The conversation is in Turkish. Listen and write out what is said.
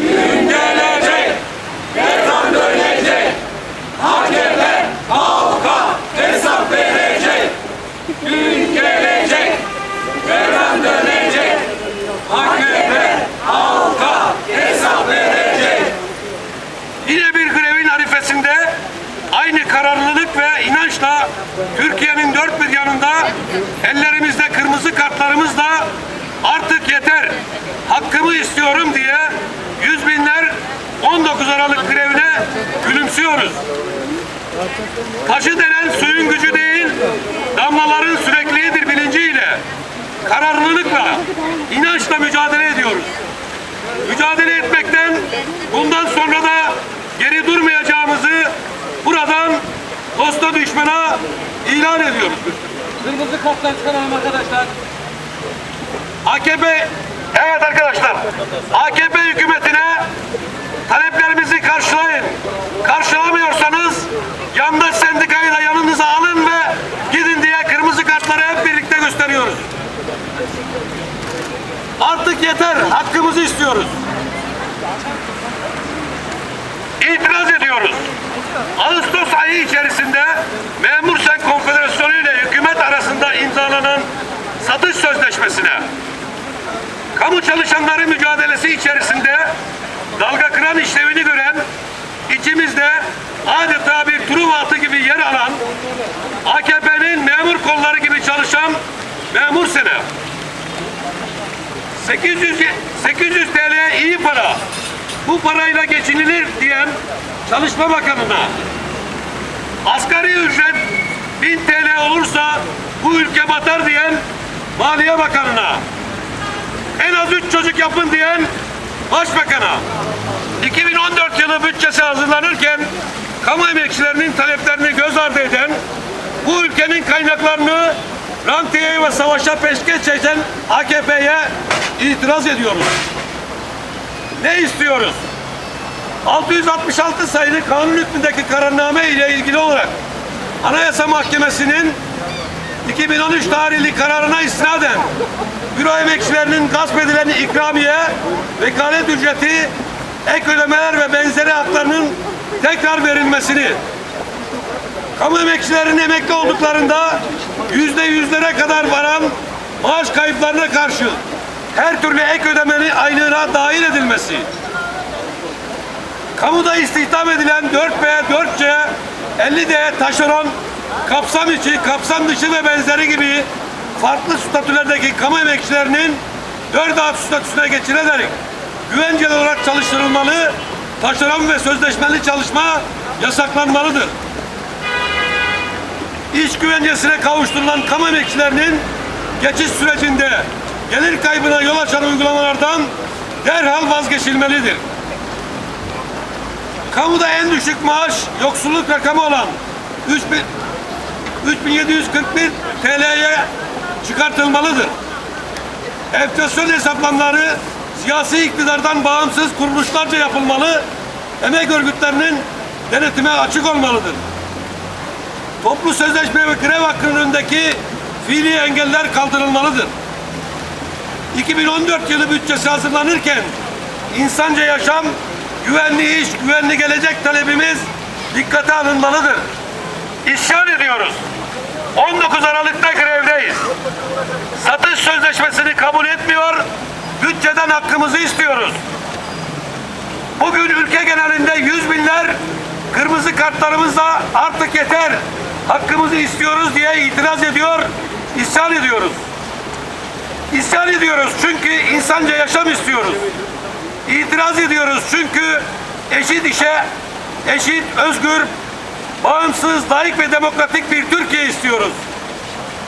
Gün gelecek, Erdoğan dönecek, AKP halka hesap verecek. Gün gelecek, Erdoğan dönecek, AKP halka hesap verecek. Yine bir grevin arifesinde aynı kararlılık ve inançla Türkiye'nin dört bir yanında ellerimizde kırmızı kartlarımızla artık yeter hakkımı istiyorum diye yüz binler 19 Aralık grevine gülümsüyoruz. Taşı denen suyun gücü değil, damlaların süreklidir bilinciyle, kararlılıkla, inançla mücadele ediyoruz. Mücadele etmekten bundan sonra da geri durmayacağımızı buradan dosta düşmana ilan ediyoruz. Kırmızı karttan çıkaralım arkadaşlar. AKP, evet arkadaşlar, AKP hükümetine taleplerimizi karşılayın. Karşılamıyorsanız yandaş sendikayı da yanınıza alın ve gidin diye kırmızı kartları hep birlikte gösteriyoruz. Artık yeter, hakkımızı istiyoruz. İtiraz ediyoruz. Ağustos ayı içerisinde kamu çalışanları mücadelesi içerisinde dalga kıran işlevini gören içimizde adeta bir Truva atı gibi yer alan AKP'nin memur kolları gibi çalışan memur sene 800, 800 TL iyi para. Bu parayla geçinilir diyen Çalışma Bakanı'na asgari ücret 1000 TL olursa bu ülke batar diyen Maliye Bakanı'na en az 3 çocuk yapın diyen Başbakan'a 2014 yılı bütçesi hazırlanırken kamu emekçilerinin taleplerini göz ardı eden bu ülkenin kaynaklarını rantiyeye ve savaşa peşkeş çeken AKP'ye itiraz ediyoruz. Ne istiyoruz? 666 sayılı kanun hükmündeki kararname ile ilgili olarak Anayasa Mahkemesi'nin 2013 tarihli kararına istinaden büro emekçilerinin gasp edilen ikramiye, vekalet ücreti, ek ödemeler ve benzeri haklarının tekrar verilmesini, kamu emekçilerinin emekli olduklarında yüzde yüzlere kadar varan maaş kayıplarına karşı her türlü ek ödemenin aylığına dahil edilmesi, kamuda istihdam edilen 4B, 4C, 50D taşeron, kapsam içi, kapsam dışı ve benzeri gibi farklı statülerdeki kamu emekçilerinin 4A statüsüne geçirilerek güvenceli olarak çalıştırılmalı, taşeron ve sözleşmeli çalışma yasaklanmalıdır. İş güvencesine kavuşturulan kamu emekçilerinin geçiş sürecinde gelir kaybına yol açan uygulamalardan derhal vazgeçilmelidir. Kamuda en düşük maaş yoksulluk rakamı olan 3000 3741 TL'ye çıkartılmalıdır. Enflasyon hesaplamları siyasi iktidardan bağımsız kuruluşlarca yapılmalı, emek örgütlerinin denetime açık olmalıdır. Toplu sözleşme ve grev hakkının önündeki fiili engeller kaldırılmalıdır. 2014 yılı bütçesi hazırlanırken insanca yaşam, güvenli iş, güvenli gelecek talebimiz dikkate alınmalıdır. İsyan ediyoruz. 19 Aralık'ta grevdeyiz. Satış sözleşmesini kabul etmiyor, bütçeden hakkımızı istiyoruz. Bugün ülke genelinde yüz binler kırmızı kartlarımızla artık yeter, hakkımızı istiyoruz diye itiraz ediyor, isyan ediyoruz. İsyan ediyoruz çünkü insanca yaşam istiyoruz. İtiraz ediyoruz çünkü eşit işe, eşit, özgür, bağımsız, layık ve demokratik bir Türkiye istiyoruz.